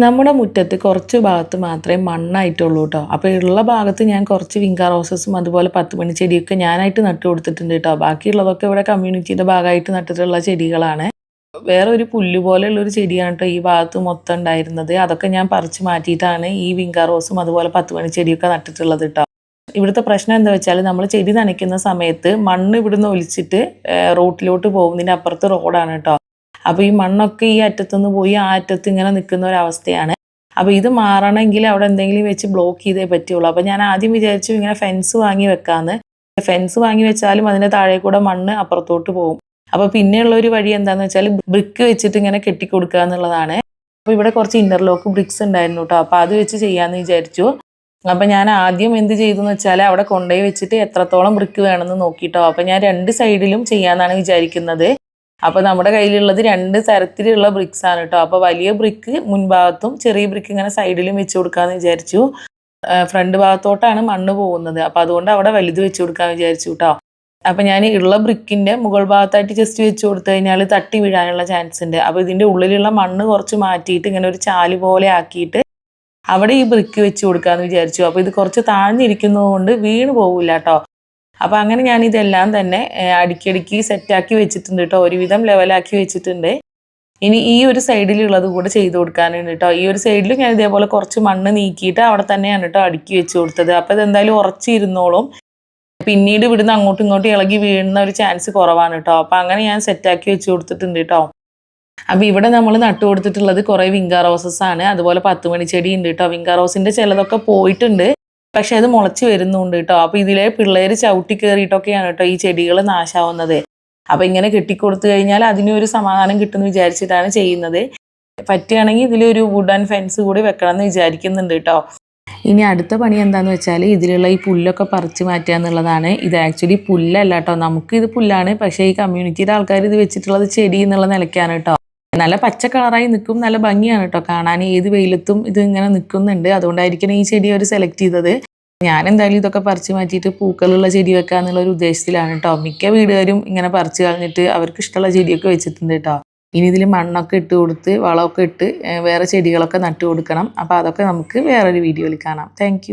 നമ്മുടെ മുറ്റത്ത് കുറച്ച് ഭാഗത്ത് മാത്രമേ മണ്ണായിട്ടുള്ളൂ കേട്ടോ അപ്പോൾ ഉള്ള ഭാഗത്ത് ഞാൻ കുറച്ച് വിങ്ക റോസസും അതുപോലെ പത്ത് മണി ചെടിയൊക്കെ ഞാനായിട്ട് നട്ടു കൊടുത്തിട്ടുണ്ട് കേട്ടോ ബാക്കിയുള്ളതൊക്കെ ഇവിടെ കമ്മ്യൂണിറ്റിയുടെ ഭാഗമായിട്ട് നട്ടിട്ടുള്ള ചെടികളാണ്. വേറെ ഒരു പുല്ല് പോലെയുള്ള ഒരു ചെടിയാണ് കേട്ടോ ഈ ഭാഗത്ത് മൊത്തം ഉണ്ടായിരുന്നത്. അതൊക്കെ ഞാൻ പറിച്ച് മാറ്റിയിട്ടാണ് ഈ വിങ്ക റോസും അതുപോലെ പത്ത് മണി ചെടിയൊക്കെ നട്ടിട്ടുള്ളത് കേട്ടോ ഇവിടുത്തെ പ്രശ്നം എന്താ വെച്ചാൽ നമ്മൾ ചെടി നനയ്ക്കുന്ന സമയത്ത് മണ്ണ് ഇവിടുന്ന് ഒലിച്ചിട്ട് റോട്ടിലോട്ട് പോകുന്നതിന്റെ അപ്പുറത്ത് റോഡാണ് കേട്ടോ അപ്പോൾ ഈ മണ്ണൊക്കെ ഈ അറ്റത്തുനിന്ന് പോയി ആ അറ്റത്ത് ഇങ്ങനെ നിൽക്കുന്ന ഒരവസ്ഥയാണ് അപ്പോൾ ഇത് മാറണമെങ്കിൽ അവിടെ എന്തെങ്കിലും വെച്ച് ബ്ലോക്ക് ചെയ്തേ പറ്റുള്ളൂ. അപ്പോൾ ഞാൻ ആദ്യം വിചാരിച്ചു ഇങ്ങനെ ഫെൻസ് വാങ്ങി വെക്കാമെന്ന് ഫെൻസ് വാങ്ങി വെച്ചാലും അതിന്റെ താഴെ കൂടെ മണ്ണ് അപ്പുറത്തോട്ട് പോകും. അപ്പോൾ പിന്നെയുള്ള ഒരു വഴി എന്താണെന്ന് വെച്ചാൽ ബ്രിക്ക് വെച്ചിട്ട് ഇങ്ങനെ കെട്ടിക്കൊടുക്കുക എന്നുള്ളതാണ്. അപ്പോൾ ഇവിടെ കുറച്ച് ഇന്റർലോക്ക് ബ്രിക്സ് ഉണ്ടായിരുന്നു കേട്ടോ അപ്പോൾ അത് വെച്ച് ചെയ്യാമെന്ന് വിചാരിച്ചു. അപ്പം ഞാൻ ആദ്യം എന്ത് ചെയ്തു എന്ന് വെച്ചാൽ അവിടെ കൊണ്ടുപോയി വെച്ചിട്ട് എത്രത്തോളം ബ്രിക്ക് വേണമെന്ന് നോക്കിയിട്ടോ അപ്പം ഞാൻ രണ്ട് സൈഡിലും ചെയ്യാമെന്നാണ് വിചാരിക്കുന്നത്. അപ്പോൾ നമ്മുടെ കയ്യിലുള്ളത് രണ്ട് തരത്തിലുള്ള ബ്രിക്സ് ആണ് കേട്ടോ അപ്പോൾ വലിയ ബ്രിക്ക് മുൻഭാഗത്തും ചെറിയ ബ്രിക്ക് ഇങ്ങനെ സൈഡിലും വെച്ച് കൊടുക്കാമെന്ന് വിചാരിച്ചു. ഫ്രണ്ട് ഭാഗത്തോട്ടാണ് മണ്ണ് പോകുന്നത്. അപ്പോൾ അതുകൊണ്ട് അവിടെ വലുത് വെച്ച് കൊടുക്കാമെന്ന് വിചാരിച്ചു കേട്ടോ അപ്പം ഞാൻ ഉള്ള ബ്രിക്കിന്റെ മുകൾ ഭാഗത്തായിട്ട് ജസ്റ്റ് വെച്ച് കൊടുത്തു കഴിഞ്ഞാൽ തട്ടി വീഴാനുള്ള ചാൻസ് ഉണ്ട്. അപ്പോൾ ഇതിന്റെ ഉള്ളിലുള്ള മണ്ണ് കുറച്ച് മാറ്റിയിട്ട് ഇങ്ങനെ ഒരു ചാൽ പോലെ ആക്കിയിട്ട് അവിടെ ഈ ബ്രിക്ക് വെച്ച് കൊടുക്കാമെന്ന് വിചാരിച്ചു. അപ്പോൾ ഇത് കുറച്ച് താഴ്ന്നിരിക്കുന്നതുകൊണ്ട് വീണ് പോകില്ല കേട്ടോ അപ്പോൾ അങ്ങനെ ഞാൻ ഇതെല്ലാം തന്നെ അടിക്കടിക്ക് സെറ്റാക്കി വെച്ചിട്ടുണ്ട് കേട്ടോ ഒരുവിധം ലെവലാക്കി വെച്ചിട്ടുണ്ട്. ഇനി ഈ ഒരു സൈഡിലുള്ളത് കൂടെ ചെയ്ത് കൊടുക്കാനുണ്ട് കേട്ടോ ഈ ഒരു സൈഡിൽ ഞാൻ ഇതേപോലെ കുറച്ച് മണ്ണ് നീക്കിയിട്ട് അവിടെ തന്നെയാണ് കേട്ടോ അടുക്കി വെച്ച് കൊടുത്തത്. അപ്പോൾ ഇതെന്തായാലും ഉറച്ചിരുന്നോളും. പിന്നീട് ഇവിടുന്ന് അങ്ങോട്ടും ഇങ്ങോട്ടും ഇളകി വീഴുന്ന ഒരു ചാൻസ് കുറവാണ് കേട്ടോ അപ്പം അങ്ങനെ ഞാൻ സെറ്റാക്കി വെച്ച് കൊടുത്തിട്ടുണ്ട് കേട്ടോ അപ്പം ഇവിടെ നമ്മൾ നട്ടു കൊടുത്തിട്ടുള്ളത് കുറേ വിങ്കാ റോസസ് ആണ്. അതുപോലെ പത്ത് മണി ചെടി ഉണ്ട് കേട്ടോ വിങ്കാ റോസിന്റെ ചിലതൊക്കെ പോയിട്ടുണ്ട്. പക്ഷെ അത് മുളച്ച് വരുന്നുണ്ട് കേട്ടോ. അപ്പൊ ഇതിലെ പിള്ളേർ ചവിട്ടി കയറിയിട്ടൊക്കെയാണ് കേട്ടോ ഈ ചെടികൾ നാശാവുന്നത്. അപ്പോൾ ഇങ്ങനെ കെട്ടിക്കൊടുത്തു കഴിഞ്ഞാൽ അതിനൊരു സമാധാനം കിട്ടുമെന്ന് വിചാരിച്ചിട്ടാണ് ചെയ്യുന്നത്. പറ്റുകയാണെങ്കിൽ ഇതിലൊരു വുഡ് ആൻഡ് ഫെൻസ് കൂടി വെക്കണം എന്ന് വിചാരിക്കുന്നുണ്ട് കേട്ടോ. ഇനി അടുത്ത പണി എന്താന്ന് വെച്ചാൽ ഇതിലുള്ള ഈ പുല്ലൊക്കെ പറിച്ചു മാറ്റുക എന്നുള്ളതാണ്. ഇത് ആക്ച്വലി പുല്ലല്ല കേട്ടോ. നമുക്ക് ഇത് പുല്ലാണ്. പക്ഷേ ഈ കമ്മ്യൂണിറ്റിയുടെ ആൾക്കാർ ഇത് വെച്ചിട്ടുള്ളത് ചെടി എന്നുള്ള നിലയ്ക്കാണ് കേട്ടോ. നല്ല പച്ച കളറായി നിൽക്കും നല്ല ഭംഗിയാണ് കേട്ടോ കാണാൻ ഏത് വെയിലത്തും ഇത് ഇങ്ങനെ നിൽക്കുന്നുണ്ട്. അതുകൊണ്ടായിരിക്കണം ഈ ചെടി അവർ സെലക്ട് ചെയ്തത്. ഞാൻ എന്തായാലും ഇതൊക്കെ പറിച്ച് മാറ്റിയിട്ട് പൂക്കളുള്ള ചെടി വെക്കുക എന്നുള്ള ഒരു ഉദ്ദേശത്തിലാണ് കേട്ടോ മിക്ക വീടുകാരും ഇങ്ങനെ പറിച്ച് കളഞ്ഞിട്ട് അവർക്ക് ഇഷ്ടമുള്ള ചെടിയൊക്കെ വെച്ചിട്ടുണ്ട് കേട്ടോ ഇനി ഇതിൽ മണ്ണൊക്കെ ഇട്ട് കൊടുത്ത് വളമൊക്കെ ഇട്ട് വേറെ ചെടികളൊക്കെ നട്ടു കൊടുക്കണം. അപ്പോൾ അതൊക്കെ നമുക്ക് വേറൊരു വീഡിയോയിൽ കാണാം. താങ്ക്